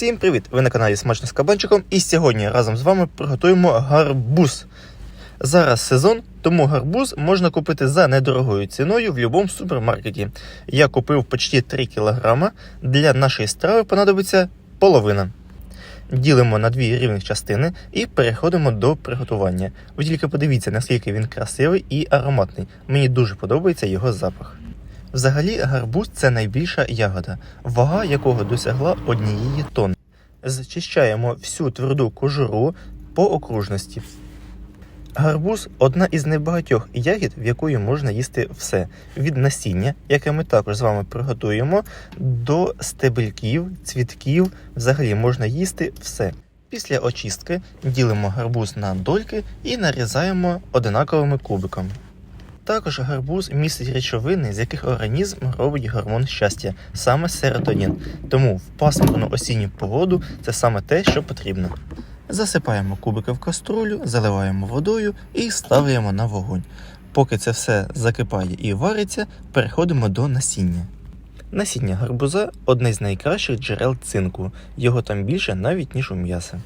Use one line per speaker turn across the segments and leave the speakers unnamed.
Всім привіт! Ви на каналі Смачно з кабанчиком і сьогодні разом з вами приготуємо гарбуз. Зараз сезон, тому гарбуз можна купити за недорогою ціною в будь-якому супермаркеті. Я купив почти 3 кг. Для нашої страви понадобиться половина. Ділимо на дві рівних частини і переходимо до приготування. Ви тільки подивіться, наскільки він красивий і ароматний. Мені дуже подобається його запах. Взагалі, гарбуз це найбільша ягода, вага якого досягла однієї тонни. Зчищаємо всю тверду кожуру по окружності. Гарбуз одна із небагатьох ягід, в якої можна їсти все: від насіння, яке ми також з вами приготуємо, до стебельків, цвітків. Взагалі можна їсти все. Після очистки ділимо гарбуз на дольки і нарізаємо одинаковими кубиками. Також гарбуз містить речовини, з яких організм робить гормон щастя, саме серотонін. Тому в пасмурну осінню погоду це саме те, що потрібно. Засипаємо кубики в каструлю, заливаємо водою і ставимо на вогонь. Поки це все закипає і вариться, переходимо до насіння. Насіння гарбуза одне з найкращих джерел цинку. Його там більше навіть ніж у м'яса.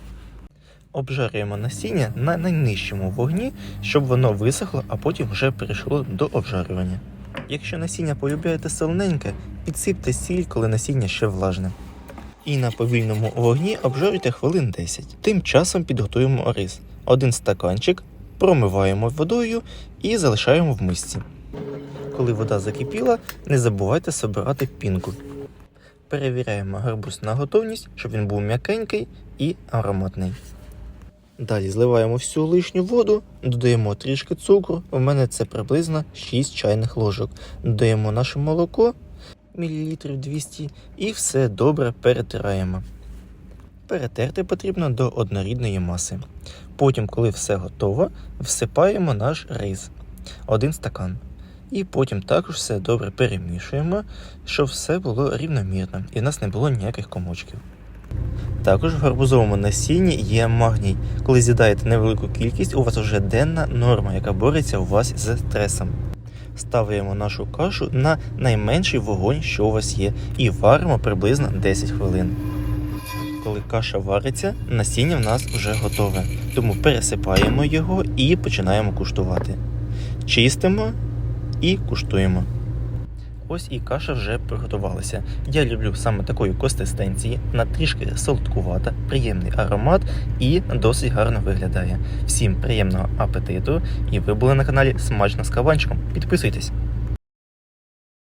Обжарюємо насіння на найнижчому вогні, щоб воно висохло, а потім вже перейшло до обжарювання. Якщо насіння полюбляєте солоненьке, підсипте сіль, коли насіння ще влажне. І на повільному вогні обжарюйте хвилин 10. Тим часом підготуємо рис. Один стаканчик, промиваємо водою і залишаємо в мисці. Коли вода закипіла, не забувайте собирати пінку. Перевіряємо гарбуз на готовність, щоб він був м'якенький і ароматний. Далі зливаємо всю лишню воду, додаємо трішки цукру. У мене це приблизно 6 чайних ложок. Додаємо наше молоко мілілітрів 200 і все добре перетираємо. Перетерти потрібно до однорідної маси. Потім, коли все готово, всипаємо наш рис один стакан. І потім також все добре перемішуємо, щоб все було рівномірно і в нас не було ніяких комочків. Також в гарбузовому насінні є магній. Коли з'їдаєте невелику кількість, у вас вже денна норма, яка бореться у вас з стресом. Ставимо нашу кашу на найменший вогонь, що у вас є, і варимо приблизно 10 хвилин. Коли каша вариться, насіння в нас вже готове, тому пересипаємо його і починаємо куштувати. Чистимо і куштуємо. Ось і каша вже приготувалася. Я люблю саме такої консистенції, на трішки солодкувата, приємний аромат і досить гарно виглядає. Всім приємного апетиту! І ви були на каналі Смачно з каванчиком. Підписуйтесь!